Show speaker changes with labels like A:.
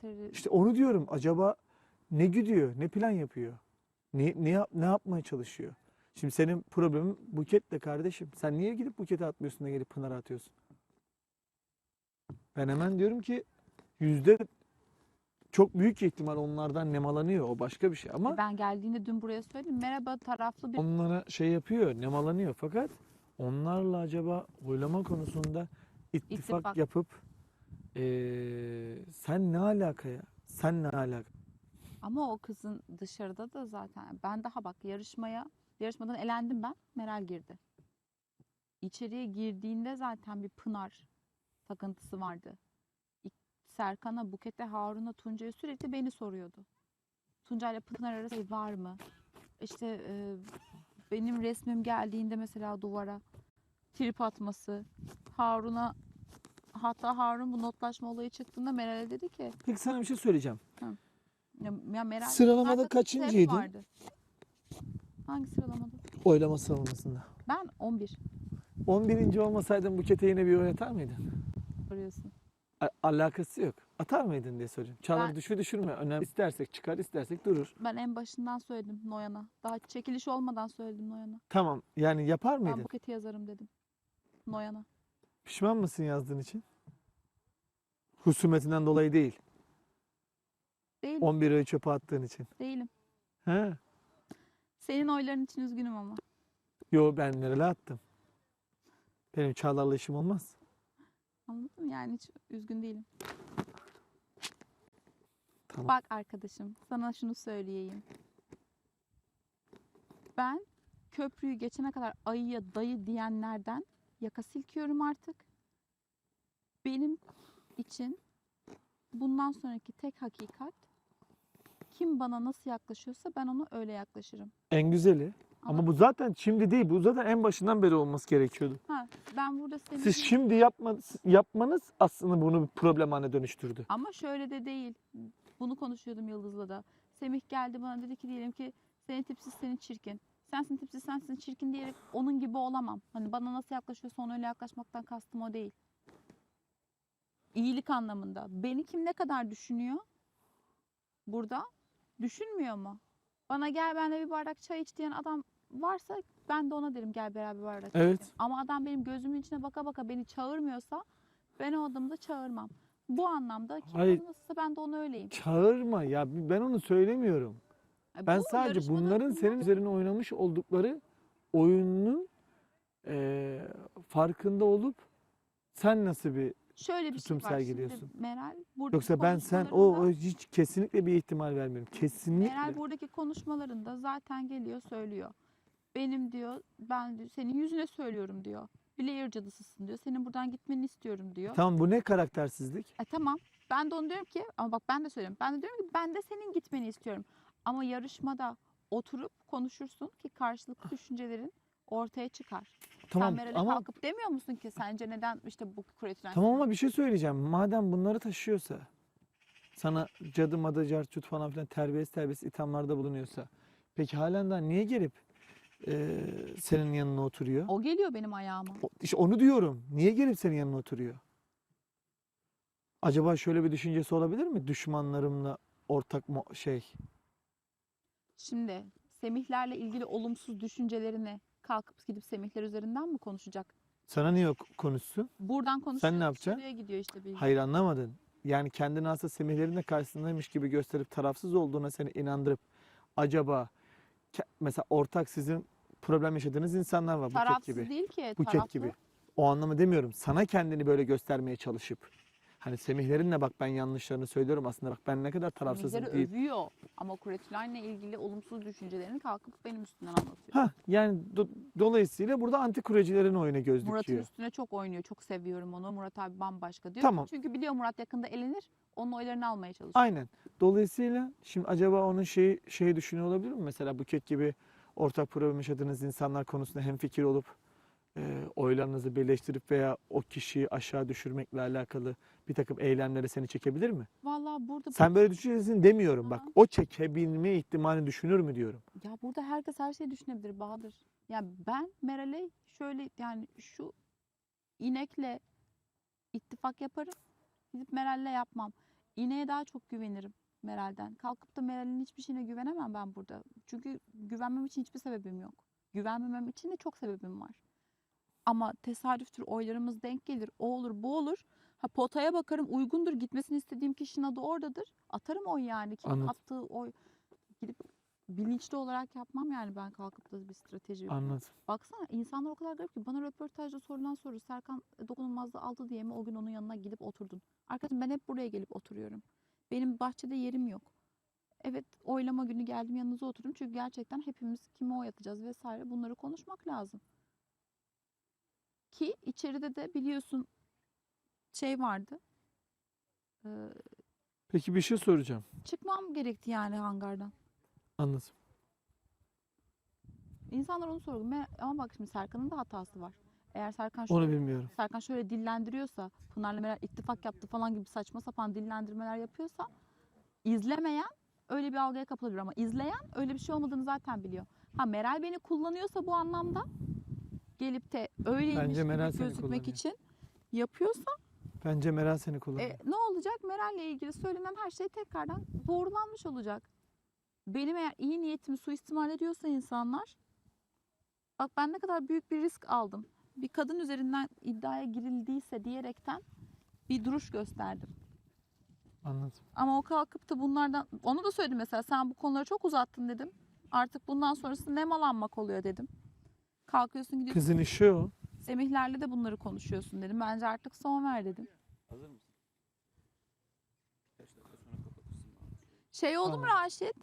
A: karakteri
B: İşte onu diyorum. Acaba ne güdüyor? Ne plan yapıyor? Ne, ne, ne yapmaya çalışıyor? Şimdi senin problemin Buket'le kardeşim. Sen niye gidip Buket'e atmıyorsun da gelip Pınar'a atıyorsun? Ben hemen diyorum ki yüzde çok büyük ihtimal onlardan nemalanıyor. O başka bir şey ama
A: ben geldiğinde dün buraya söyledim. Merhaba taraflı bir
B: onlara şey yapıyor, nemalanıyor. Fakat onlarla acaba oylama konusunda ittifak,
A: İttifak.
B: yapıp eee, sen ne alaka ya? Sen ne alaka?
A: ama o kızın dışarıda da zaten ben daha bak yarışmaya yarışmadan elendim ben. Meral girdi. İçeriye girdiğinde zaten bir Pınar takıntısı vardı. Serkan'a, Buket'e, Harun'a, Tuncay'a sürekli beni soruyordu. Tuncay'la Pınar arası var mı? İşte e, benim resmim geldiğinde mesela duvara trip atması, Harun'a hatta Harun bu notlaşma olayı çıktığında Meral'e dedi ki
B: Peki sana bir şey söyleyeceğim.
A: ya, ya Meral
B: Sıralamada kaçıncıydın?
A: Hangi sıralamada?
B: Oylama sıralamasında.
A: Ben 11
B: 11. olmasaydın Buket'e yine bir oy atar mıydın?
A: soruyorsun.
B: A- alakası yok. Atar mıydın diye soruyorum. Çağlar
A: Ben-
B: düşür düşürme. Önemli. İstersek çıkar, istersek durur.
A: Ben en başından söyledim Noyan'a. Daha çekiliş olmadan söyledim Noyan'a.
B: Tamam. Yani yapar
A: Ben
B: mıydın?
A: Buket'i yazarım dedim. Noyan'a.
B: Pişman mısın yazdığın için? Husumetinden dolayı değil.
A: Değilim.
B: 11 oyu çöpe attığın için.
A: Değilim.
B: He.
A: Senin oyların için üzgünüm ama.
B: Yo ben nereye attım? Benim Çağlar'la işim olmaz.
A: Anladın mı? Yani hiç üzgün değilim.
B: Tamam.
A: Bak arkadaşım sana şunu söyleyeyim. Ben köprüyü geçene kadar ayıya dayı diyenlerden yaka silkiyorum artık. Benim için bundan sonraki tek hakikat kim bana nasıl yaklaşıyorsa ben ona öyle yaklaşırım.
B: En güzeli. Ama bu zaten şimdi değil. Bu zaten en başından beri olması gerekiyordu.
A: ha, ben burada seni
B: Siz şimdi yapma, yapmanız aslında bunu bir problem haline dönüştürdü.
A: Ama şöyle de değil. Bunu konuşuyordum Yıldız'la da. Semih geldi bana dedi ki diyelim ki senin tipsiz senin çirkin. Sensin tipsiz sensin çirkin diyerek onun gibi olamam. Hani bana nasıl yaklaşıyorsa ona öyle yaklaşmaktan kastım o değil. İyilik anlamında. Beni kim ne kadar düşünüyor? Burada düşünmüyor mu? Bana gel benimle bir bardak çay iç diyen adam varsa ben de ona derim gel beraber bir bardak çay
B: Evet.
A: içelim. Ama adam benim gözümün içine baka baka beni çağırmıyorsa ben o adamı da çağırmam. Bu anlamda kim
B: Hayır.
A: nasılsa ben de ona öyleyim.
B: Çağırma ya ben onu söylemiyorum.
A: E,
B: Ben sadece bunların
A: bunlar-
B: senin üzerine oynamış oldukları oyunun eee, farkında olup sen nasıl bir
A: şöyle bir
B: tutum
A: şey var. Şimdi
B: sergiliyorsun.
A: Meral buradaki
B: yoksa ben sen o, o hiç kesinlikle bir ihtimal vermiyorum. Kesinlikle.
A: Meral buradaki konuşmalarında zaten geliyor söylüyor. Benim diyor ben diyor, senin yüzüne söylüyorum diyor. Blair cadısısın diyor. Senin buradan gitmeni istiyorum diyor.
B: Tamam bu ne karaktersizlik?
A: E tamam. Ben de onu diyorum ki ama bak ben de söylüyorum. Ben de diyorum ki ben de senin gitmeni istiyorum. Ama yarışmada oturup konuşursun ki karşılıklı düşüncelerin ortaya çıkar.
B: Tamam
A: Sen Meral'e
B: ama
A: kalkıp demiyor musun ki sence neden işte bu kuretülen
B: tamam ama bir şey söyleyeceğim. Madem bunları taşıyorsa sana cadı madı carçut falan filan terbiyesiz terbiyesiz ithamlarda bulunuyorsa peki halen daha niye gelip eee, senin yanına oturuyor?
A: O geliyor benim ayağıma.
B: O- İşte onu diyorum. Niye gelip senin yanına oturuyor? Acaba şöyle bir düşüncesi olabilir mi? Düşmanlarımla ortak mo- şey.
A: Şimdi Semihlerle ilgili olumsuz düşüncelerini kalkıp gidip Semihler üzerinden mi konuşacak?
B: Sana niye yok konuşsun?
A: Buradan konuşuyor.
B: ne yapacaksın?
A: dışarıya gidiyor işte bilgi.
B: Hayır anlamadın. Yani kendini aslında semihlerin de karşısındaymış gibi gösterip tarafsız olduğuna seni inandırıp acaba mesela ortak sizin problem yaşadığınız insanlar var. Buket
A: Tarafsız
B: gibi.
A: değil ki.
B: Buket
A: taraflı.
B: gibi. O anlamı demiyorum. Sana kendini böyle göstermeye çalışıp hani semihlerinle bak ben yanlışlarını söylüyorum aslında bak ben ne kadar tarafsızım
A: Semihleri
B: deyip
A: övüyor ama Kuretülen'le ilgili olumsuz düşüncelerini kalkıp benim üstümden anlatıyor.
B: Ha yani do- dolayısıyla burada anti kurecilerin oyuna göz
A: Murat'ın
B: dikiyor.
A: üstüne çok oynuyor. Çok seviyorum onu. Murat abi bambaşka diyor.
B: Tamam.
A: Çünkü biliyor Murat yakında elenir. Onun oylarını almaya çalışıyor.
B: Aynen. Dolayısıyla şimdi acaba onun şeyi şeyi düşünüyor olabilir mi? Mesela Buket gibi ortak problem yaşadığınız insanlar konusunda hemfikir olup oylarınızı birleştirip veya o kişiyi aşağı düşürmekle alakalı bir takım eylemlere seni çekebilir mi?
A: Vallahi burada
B: Sen böyle düşüneceksin demiyorum. Bak
A: Aha.
B: o çekebilme ihtimalini düşünür mü diyorum.
A: Ya burada herkes her şeyi düşünebilir Bahadır. Ya ben Meral'e şöyle yani şu inekle ittifak yaparım. Gidip Meral'le yapmam. İğneye daha çok güvenirim Meral'den. Kalkıp da Meral'in hiçbir şeyine güvenemem ben burada. Çünkü güvenmem için hiçbir sebebim yok. Güvenmemem için de çok sebebim var. Ama tesadüftür oylarımız denk gelir. O olur bu olur. Ha potaya bakarım uygundur gitmesini istediğim kişinin adı oradadır. Atarım oy yani. Kim
B: Anladım.
A: attığı oy gidip bilinçli olarak yapmam yani ben kalkıp da bir strateji.
B: Anladım.
A: Baksana insanlar o kadar garip ki bana röportajda sorulan soru Serkan dokunulmazlığı aldı diye mi o gün onun yanına gidip oturdun? Arkadaşım ben hep buraya gelip oturuyorum. Benim bahçede yerim yok. Evet oylama günü geldim yanınıza oturdum çünkü gerçekten hepimiz kime oy atacağız vesaire bunları konuşmak lazım. Ki içeride de biliyorsun şey vardı. Ee,
B: Peki bir şey soracağım.
A: çıkmam gerekti yani hangardan.
B: Anladım.
A: İnsanlar onu sorguluyor. Ama bak şimdi Serkan'ın da hatası var. Eğer Serkan şöyle
B: Onu bilmiyorum.
A: Serkan şöyle dillendiriyorsa, Pınar'la Meral ittifak yaptı falan gibi saçma sapan dillendirmeler yapıyorsa izlemeyen öyle bir algıya kapılabilir ama izleyen öyle bir şey olmadığını zaten biliyor. Ha Meral beni kullanıyorsa bu anlamda gelip de öyleymiş
B: Bence
A: gibi
B: Meral seni
A: gözükmek
B: kullanıyor.
A: için yapıyorsa
B: Bence Meral seni kullanıyor.
A: e, ne olacak? Meral'le ilgili söylenen her şey tekrardan doğrulanmış olacak. Benim eğer iyi niyetimi suistimal ediyorsa insanlar bak ben ne kadar büyük bir risk aldım. Bir kadın üzerinden iddiaya girildiyse diyerekten bir duruş gösterdim.
B: Anladım.
A: Ama o kalkıp da bunlardan onu da söyledim mesela sen bu konuları çok uzattın dedim. Artık bundan sonrası nemalanmak oluyor dedim. Kalkıyorsun gidiyorsun
B: Kızın işi o.
A: Semihlerle de bunları konuşuyorsun dedim. Bence artık son ver dedim.
C: Hazır mısın? Kaç dakika sonra kapatırsın bana?
A: Şey oldu mu. Raşit?